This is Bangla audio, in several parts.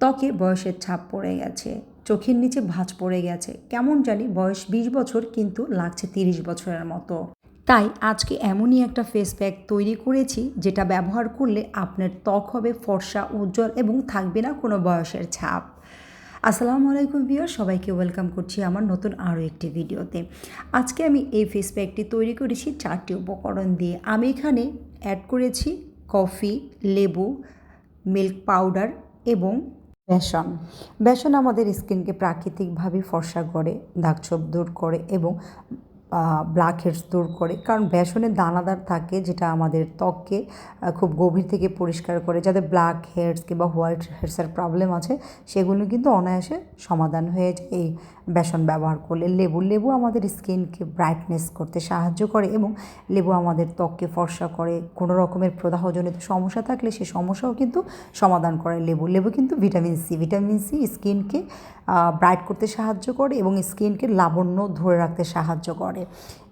ত্বকে বয়সের ছাপ পড়ে গেছে, চোখের নিচে ভাঁজ পড়ে গেছে। কেমন জানি বয়স বিশ বছর কিন্তু লাগছে তিরিশ বছরের মতো। তাই আজকে এমনই একটা ফেস প্যাক তৈরি করেছি যেটা ব্যবহার করলে আপনার ত্বক হবে ফর্সা, উজ্জ্বল এবং থাকবে না কোনো বয়সের ছাপ। আসসালামু আলাইকুম ভিউয়ার সবাইকে ওয়েলকাম করছি আমার নতুন আরও একটি ভিডিওতে। আজকে আমি এই ফেস প্যাকটি তৈরি করেছি চারটি উপকরণ দিয়ে। আমি এখানে অ্যাড করেছি কফি লেবু মিল্ক পাউডার এবং বেসন। বেসন আমাদের স্কিনকে প্রাকৃতিকভাবে ফর্সা করে দাগছোপ দূর করে এবং ব্ল্যাক হেডস দূর করে। কারণ বেসনের দানাদার থাকে যেটা আমাদের ত্বককে খুব গভীর থেকে পরিষ্কার করে। যাদের ব্ল্যাক হেডস কিংবা হোয়াইট হেডসের প্রবলেম আছে, সেগুলো কিন্তু অনায়াসে সমাধান হয়ে যায় এই বেসন ব্যবহার করলে। লেবু লেবু আমাদের স্কিনকে ব্রাইটনেস করতে সাহায্য করে এবং লেবু আমাদের ত্বককে ফর্সা করে। কোনো রকমের প্রদাহজনিত সমস্যা থাকলে সে সমস্যাও কিন্তু সমাধান করে। লেবু লেবু কিন্তু ভিটামিন সি ভিটামিন সি স্কিনকে ব্রাইট করতে সাহায্য করে এবং স্কিনকে লাবণ্য ধরে রাখতে সাহায্য করে।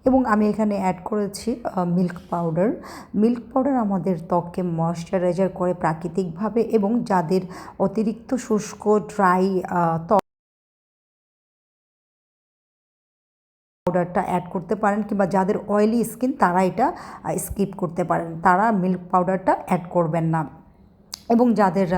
এবং আমি এখানে অ্যাড করেছি মিল্ক পাউডার মিল্ক পাউডার আমাদের ত্বককে ময়শ্চারাইজার করে প্রাকৃতিকভাবে এবং যাদের অতিরিক্ত শুষ্ক ড্রাই ত্বক পাউডারটা অ্যাড করতে পারেন কিংবা যাদের অয়েলি স্কিন তারা এটা স্কিপ করতে পারেন। তারা মিল্ক পাউডারটা অ্যাড করবেন না। এবং যাদের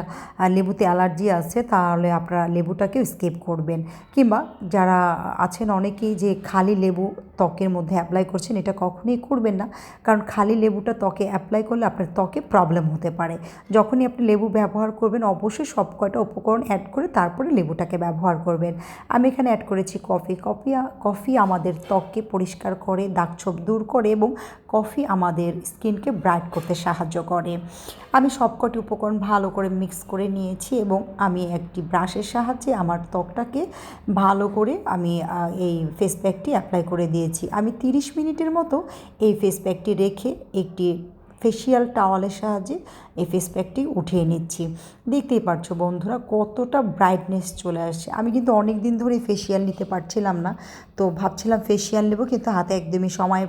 লেবুতে অ্যালার্জি আছে তাহলে আপনারা লেবুটাকেও স্কিপ করবেন। কিংবা যারা আছেন অনেকেই যে খালি লেবু ত্বকের মধ্যে অ্যাপ্লাই করছেন, এটা কখনোই করবেন না। কারণ খালি লেবুটা ত্বকে অ্যাপ্লাই করলে আপনার ত্বকে প্রবলেম হতে পারে। যখনই আপনি লেবু ব্যবহার করবেন, অবশ্যই সব কয়টা উপকরণ অ্যাড করে তারপরে লেবুটাকে ব্যবহার করবেন। আমি এখানে অ্যাড করেছি কফি কফি কফি আমাদের ত্বককে পরিষ্কার করে, দাগছোপ দূর করে এবং কফি আমাদের স্কিনকে ব্রাইট করতে সাহায্য করে। আমি সবকটি উপকরণ ভালো করে মিক্স করে নিয়েছি এবং আমি একটি ব্রাশের সাহায্যে আমার ত্বকটাকে ভালো করে আমি এই ফেস প্যাকটি অ্যাপ্লাই করে দিয়েছি আমি তিরিশ মিনিটের মতো এই ফেস প্যাকটি রেখে একটি ফেসিয়াল টাওয়ালের সাহায্যে এই ফেস প্যাকটি উঠিয়ে নিচ্ছি। দেখতেই পারছ বন্ধুরা, কতটা ব্রাইটনেস চলে আসছে। আমি কিন্তু অনেক দিন ধরে ফেসিয়াল নিতে পারছিলাম না, তো ভাবছিলাম ফেসিয়াল নেব, কিন্তু হাতে একদমই সময়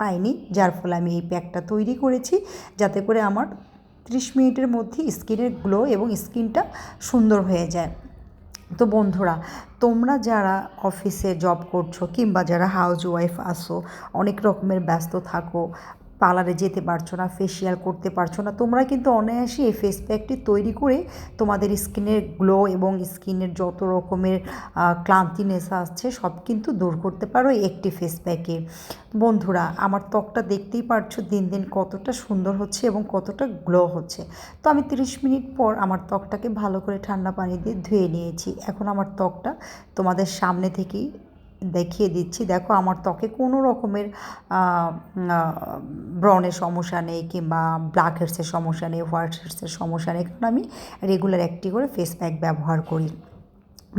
পাইনি, যার ফলে আমি এই প্যাকটা তৈরি করেছি, যাতে করে আমার ত্রিশ মিনিটের মধ্যে স্কিনের গ্লো এবং স্কিনটা সুন্দর হয়ে যায়। তো বন্ধুরা, তোমরা যারা অফিসে জব করছ কিংবা যারা হাউস ওয়াইফ আসো অনেক রকমের ব্যস্ত থাকো পার্লারে যেতে পারছ না ফেসিয়াল করতে পারছ না, তোমরা কিন্তু অনায়াসে এই ফেস প্যাকটি তৈরি করে তোমাদের স্কিনের গ্লো এবং স্কিনের যত রকমের ক্লান্তিনেস আসছে সব কিন্তু দূর করতে পারো একটি ফেস প্যাকে বন্ধুরা, আমার ত্বকটা দেখতেই পারছ দিন দিন কতটা সুন্দর হচ্ছে এবং কতটা গ্লো হচ্ছে। তো আমি 30 মিনিট পর আমার ত্বকটাকে ভালো করে ঠান্ডা পানি দিয়ে ধুয়ে নিয়েছি। এখন আমার ত্বকটা তোমাদের সামনে থেকেই দেখিয়ে দিচ্ছি। দেখো, আমার ত্বকে কোনো রকমের ব্রণের সমস্যা নেই কিংবা ব্ল্যাক হেডসের সমস্যা নেই, হোয়াইট হেডসের সমস্যা নেই। কারণ আমি রেগুলার একটি করে ফেস প্যাক ব্যবহার করি।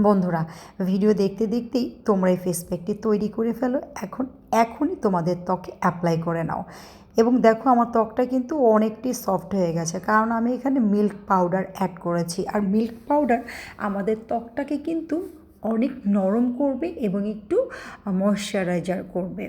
বন্ধুরা, ভিডিও দেখতে দেখতেই তোমরা এই ফেস প্যাকটি তৈরি করে ফেলো। এখন, এখনই তোমাদের ত্বকে অ্যাপ্লাই করে নাও। এবং দেখো, আমার ত্বকটা কিন্তু অনেকটাই সফট হয়ে গেছে। কারণ আমি এখানে মিল্ক পাউডার অ্যাড করেছি। আর মিল্ক পাউডার আমাদের ত্বকটাকে কিন্তু অনেক নরম করবে এবং একটু ময়শ্চারাইজার করবে।